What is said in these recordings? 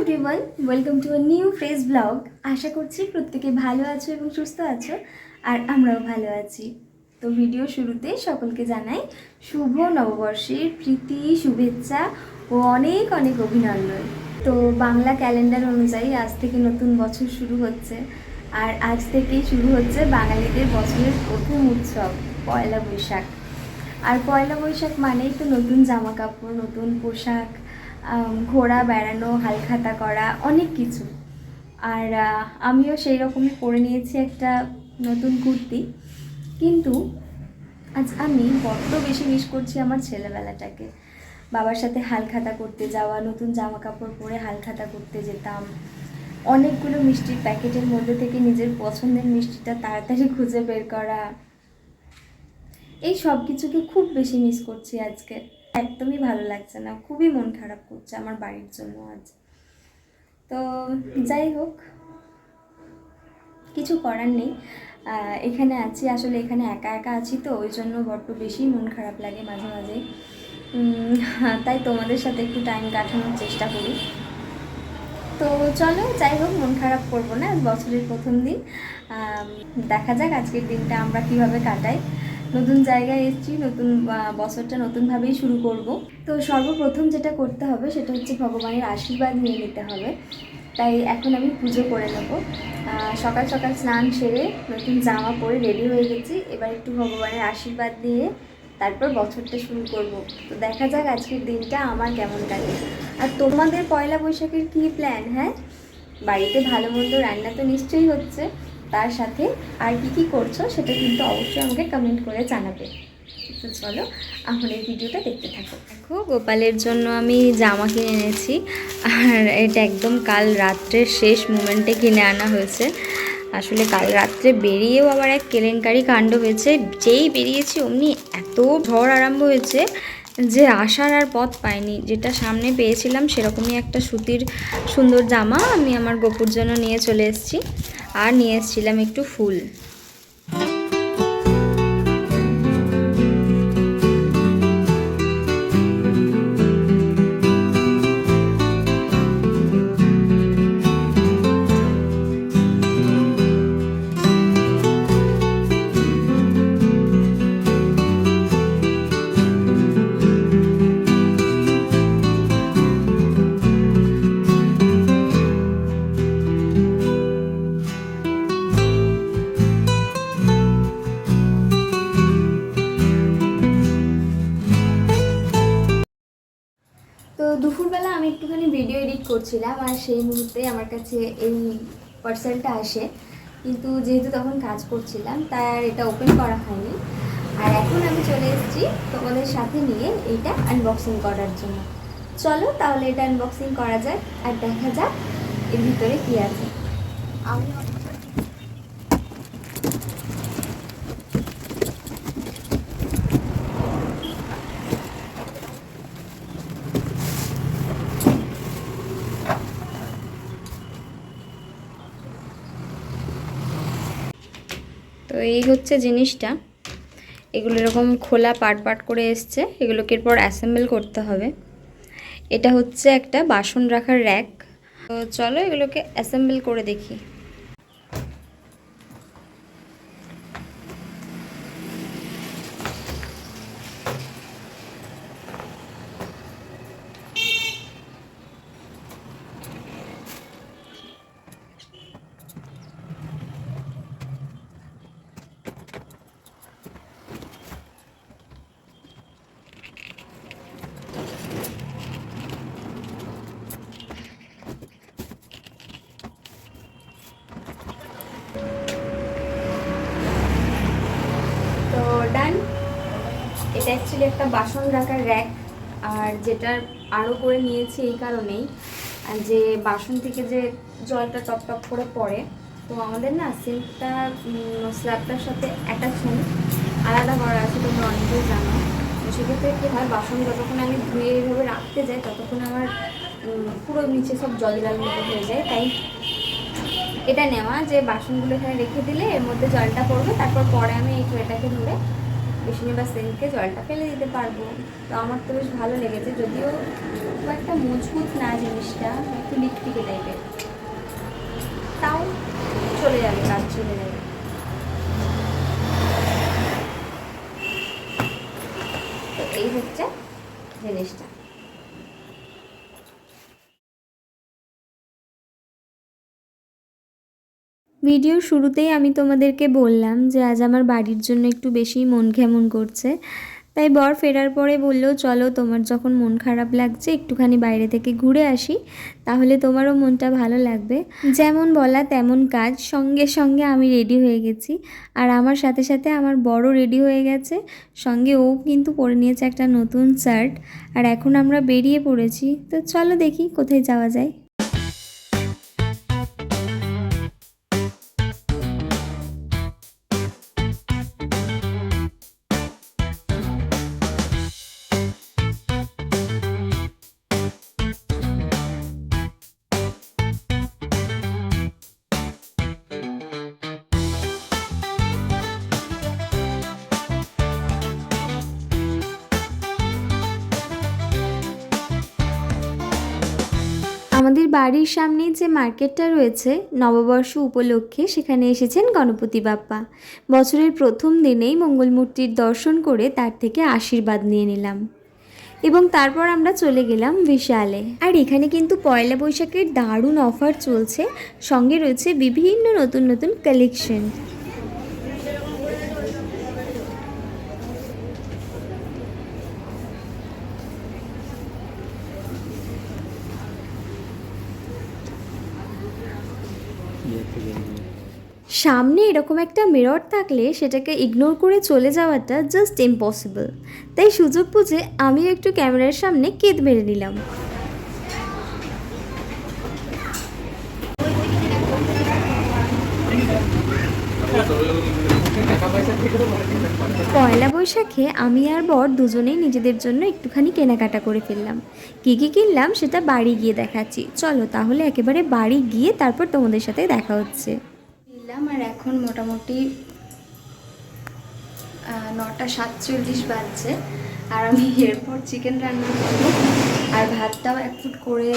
Everyone welcome to a new fresh blog আশা করছি প্রত্যেকে ভালো আছো এবং সুস্থ আছো, আর আমরাও ভালো আছি। তো ভিডিও শুরুতে সকলকে জানাই শুভ নববর্ষের প্রীতি, শুভেচ্ছা ও অনেক অনেক অভিনন্দন। তো বাংলা ক্যালেন্ডার অনুযায়ী আজ থেকে নতুন বছর শুরু হচ্ছে, আর আজ থেকেই শুরু হচ্ছে বাঙালিদের বছরের প্রথম উৎসব, পয়লা বৈশাখ। আর পয়লা বৈশাখ মানেই তো নতুন জামা কাপড় নতুন পোশাক ঘোরা, বেড়ানো, হালখাতা করা, অনেক কিছু। আর আমিও সেই রকমই পরে নিয়েছি একটা নতুন কুর্তি। কিন্তু আজ আমি বড্ড বেশি মিস করছি আমার ছেলেবেলাটাকে। বাবার সাথে হালখাতা করতে যাওয়া, নতুন জামা কাপড় পরে হালখাতা করতে যেতাম। অনেকগুলো মিষ্টির প্যাকেটের মধ্যে থেকে নিজের পছন্দের মিষ্টিটা তাড়াতাড়ি খুঁজে বের করা। এই সব কিছুকে খুব বেশি মিস করছি আজকে। একদমই ভালো লাগছে না। খুবই মন খারাপ করছে আমার বাড়ির জন্য আজ। তো যাই হোক, কিছু করার নেই। এখানে আছি, আসলে এখানে একা একা আছি তো, ওই জন্য বড্ড বেশি মন খারাপ লাগে মাঝে মাঝে। তাই তোমাদের সাথে একটু টাইম কাটানোর চেষ্টা করি। তো চলো, যাই হোক, মন খারাপ করব না, বছরের প্রথম দিন। দেখা যাক আজকের দিনটা আমরা কীভাবে কাটাই। নতুন জায়গায় এসেছি, নতুন বছরটা নতুনভাবেই শুরু করব। তো সর্বপ্রথম যেটা করতে হবে সেটা হচ্ছে ভগবানের আশীর্বাদ নিয়ে নিতে হবে। তাই এখন আমি পুজো করে নেব। সকাল সকাল স্নান সেরে নতুন জামা পরে রেডি হয়ে গেছি। এবার একটু ভগবানের আশীর্বাদ দিয়ে তারপর বছরটা শুরু করব। তো দেখা যাক আজকের দিনটা আমার কেমন কাটে। আর তোমাদের পয়লা বৈশাখের কী প্ল্যান হ্যাঁ? বাড়িতে ভালো মন্দ রান্না তো নিশ্চয়ই হচ্ছে। তার সাথে আর কি কি করছ সেটা কিন্তু অবশ্যই আমাকে কমেন্ট করে জানাবে। তো চলো, আমার এই ভিডিওটা দেখতে থাকো। দেখো, গোপালের জন্য আমি জামা কিনে এনেছি। আর এটা একদম কাল রাত্রের শেষ মুমেন্টে কিনে আনা হয়েছে। আসলে কাল রাত্রে বেরিয়েও আবার এক কেলেঙ্কারি কাণ্ড হয়েছে। যেই বেরিয়েছি অমনি এত ঝড় আরম্ভ হয়েছে যে আসার আর পথ পাইনি। যেটা সামনে পেয়েছিলাম সেরকমই একটা সুতির সুন্দর জামা আমি আমার গোপুর জন্য নিয়ে চলে এসেছি। আর নিয়ে এসেছিলাম একটু ফুল। আমি একটুখানি ভিডিও এডিট করছিলাম আর সেই মুহূর্তে আমার কাছে এই পার্সেলটা আসে। কিন্তু যেহেতু তখন কাজ করছিলাম, তাই আর এটা ওপেন করা হয়নি। আর এখন আমি চলে এসেছি তোমাদের সাথে নিয়ে এইটা আনবক্সিং করার জন্য। চলো তাহলে এটা আনবক্সিং করা যাক আর দেখা যাক এর ভিতরে কী আছে। আমি তো এই হচ্ছে জিনিসটা। এগুলো এরকম খোলা পাট পাট করে এসছে। এগুলোকে এরপর অ্যাসেম্বল করতে হবে। এটা হচ্ছে একটা বাসন রাখার র্যাক। তো চলো এগুলোকে অ্যাসেম্বল করে দেখি তো ডান এটা অ্যাকচুয়ালি একটা বাসন রাখার র্যাক আর যেটার আরও করে নিয়েছি এই কারণেই। যে বাসন থেকে যে জলটা টপ টপ করে পড়ে, তো আমাদের না সিল্কটা স্ল্যাবটার সাথে অ্যাটাচ নেই। আলাদা করা আছে তোমরা অনেকেই জানো। সেক্ষেত্রে কী হয়, বাসন যতক্ষণ আমি ধুয়ে এইভাবে রাখতে যাই, ততক্ষণ আমার পুরো নিচে সব জল জল মতো হয়ে যায়। তাই এটা নেওয়া যে বাসনগুলো এখানে রেখে দিলে এর মধ্যে জলটা পড়বে, তারপর পরে আমি এই ট্রেটাকে ধরে বেসিনে বা সিঙ্কে জলটা ফেলে দিতে পারব। তো আমার তো বেশ ভালো লেগেছে, যদিও খুব একটা মজবুত না জিনিসটা, একটু লিকটিকে টাইপের। তাও চলে যাবে, কাজ চলে যাবে। তো এই হচ্ছে জিনিসটা। ভিডিওর শুরুতেই আমি তোমাদেরকে বললাম যে আজ আমার বাড়ির জন্য একটু বেশি মন কেমন করছে। তাই বর ফেরার পরে বলল, চলো, তোমার যখন মন খারাপ লাগছে, একটুখানি বাইরে থেকে ঘুরে আসি। তাহলে তোমারও মনটা ভালো লাগবে। যেমন বলা তেমন কাজ। সঙ্গে সঙ্গে আমি রেডি হয়ে গেছি। আর আমার সাথে সাথে আমার বড় রেডি হয়ে গেছে। সঙ্গে ও কিন্তু পরে নিয়েছে একটা নতুন শার্ট আর এখন আমরা বেরিয়ে পড়েছি। তো চলো দেখি কোথায় যাওয়া যায়। আমাদের বাড়ির সামনেই যে মার্কেটটা রয়েছে, নববর্ষ উপলক্ষে সেখানে এসেছেন গণপতি বাপ্পা। বছরের প্রথম দিনেই মঙ্গলমূর্তির দর্শন করে তার থেকে আশীর্বাদ নিয়ে নিলাম। এবং তারপর আমরা চলে গেলাম বিশালে। আর এখানে কিন্তু পয়লা বৈশাখের দারুণ অফার চলছে। সঙ্গে রয়েছে বিভিন্ন নতুন নতুন কালেকশন সামনে এরকম একটা মিরর থাকলে সেটাকে ইগনোর করে চলে যাওয়াটা জাস্ট ইম্পসিবল তাই সুযোগ বুঝে আমিও একটু ক্যামেরার সামনে কেদ মেরে নিলাম। পয়লা বৈশাখে আমি আর বর দুজনেই নিজেদের জন্য একটুখানি কেনাকাটা করে ফেললাম। কী কী কিনলাম সেটা বাড়ি গিয়ে দেখাচ্ছি। চলো তাহলে একেবারে বাড়ি গিয়ে তারপর তোমাদের সাথে দেখা হচ্ছে। কিনলাম আর এখন মোটামুটি নটা সাতচল্লিশ বাজছে। আর আমি এরপর চিকেন রান্না করব। আর ভাতটাও এক ফুট করে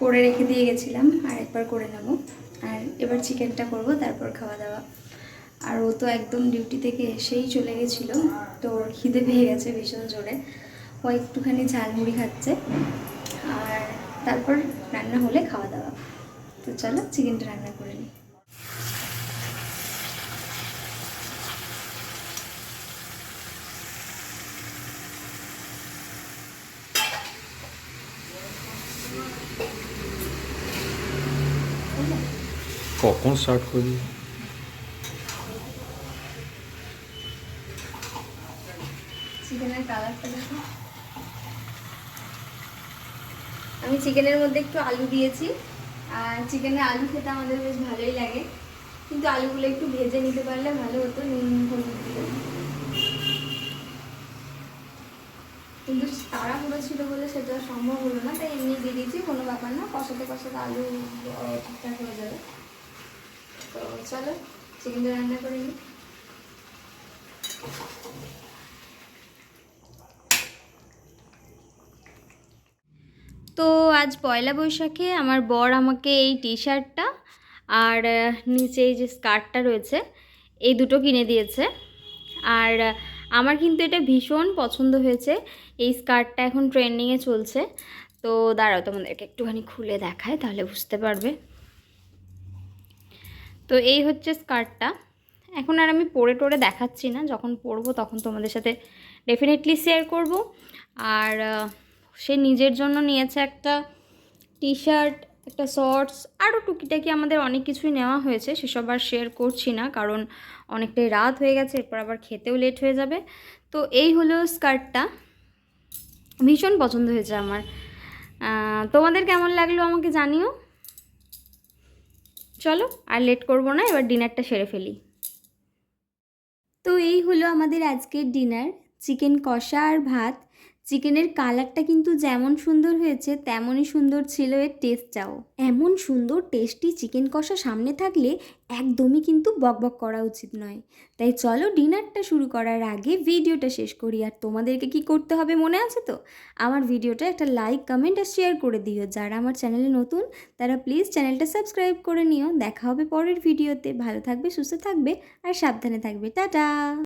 করে রেখে দিয়ে গেছিলাম। আর একবার করে নেব। আর এবার চিকেনটা করব, তারপর খাওয়া দাওয়া। আর ও তো একদম ডিউটি থেকে এসেই চলে গেছিল, তো ওর খিদে পেয়ে গেছে ভীষণ জোরে। ও একটুখানি ঝালমুড়ি খাচ্ছে, আর তারপর রান্না হলে খাওয়া দাওয়া। তো চলো, চিকেনটা রান্না করে নিই। কখন স্টার্ট চিকেনের আমি চিকেনের মধ্যে একটু আলু দিয়েছি। আর চিকেনে আলু খেতে আমাদের বেশ ভালোই লাগে। কিন্তু আলুগুলো একটু ভেজে নিতে পারলে ভালো হতো, নুন, হলুদ দিয়ে। কিন্তু তাড়াহুড়ো ছিল বলে সেটা সম্ভব হলো না, তাই এমনি দিয়ে দিয়েছি। কোনো ব্যাপার না, কষাতে কষাতে আলু ঠিকঠাক হয়ে যাবে। তো চলো, চিকেনটা রান্না করে নিই। তো আজ পয়লা বৈশাখে আমার বর আমাকে এই টি শার্টটা আর নিচে এই যে স্কার্টটা রয়েছে, এই দুটো কিনে দিয়েছে। আর, আমার কিন্তু এটা ভীষণ পছন্দ হয়েছে। এই স্কার্টটা এখন ট্রেন্ডিংয়ে চলছে। তো দাঁড়াও, তোমাদেরকে একটুখানি খুলে দেখায় তাহলে বুঝতে পারবে। তো এই হচ্ছে স্কার্টটা। এখন আর আমি পরে টোরে দেখাচ্ছি না, যখন পরবো তখন তোমাদের সাথে ডেফিনেটলি শেয়ার করব। আর সে নিজের জন্য নিয়েছে একটা টি শার্ট একটা শর্টস আরও টুকিটাকি আমাদের অনেক কিছুই নেওয়া হয়েছে, সেসব আর শেয়ার করছি না, কারণ অনেকটাই রাত হয়ে গেছে, এরপর আবার খেতেও লেট হয়ে যাবে। তো এই হলো স্কার্টটা। ভীষণ পছন্দ হয়েছে আমার। তোমাদের কেমন লাগল আমাকে জানিও। চলো আর লেট করব না, এবার ডিনারটা সেরে ফেলি। তো এই হলো আমাদের আজকের ডিনার, চিকেন কষা আর ভাত। চিকেনের কালারটা কিন্তু যেমন সুন্দর হয়েছে, তেমনই সুন্দর ছিল এর টেস্টটাও এমন সুন্দর টেস্টি চিকেন কষা সামনে থাকলে একদমই কিন্তু বকবক করা উচিত নয়। তাই চলো ডিনারটা শুরু করার আগে ভিডিওটা শেষ করি। আর তোমাদেরকে কি করতে হবে মনে আছে তো? আমার ভিডিওটা একটা লাইক কমেন্ট আর শেয়ার করে দিও। যারা আমার চ্যানেলে নতুন, তারা প্লিজ চ্যানেলটা সাবস্ক্রাইব করে নিও। দেখা হবে পরের ভিডিওতে। ভালো থাকবে, সুস্থ থাকবে, আর সাবধানে থাকবে। টাটা!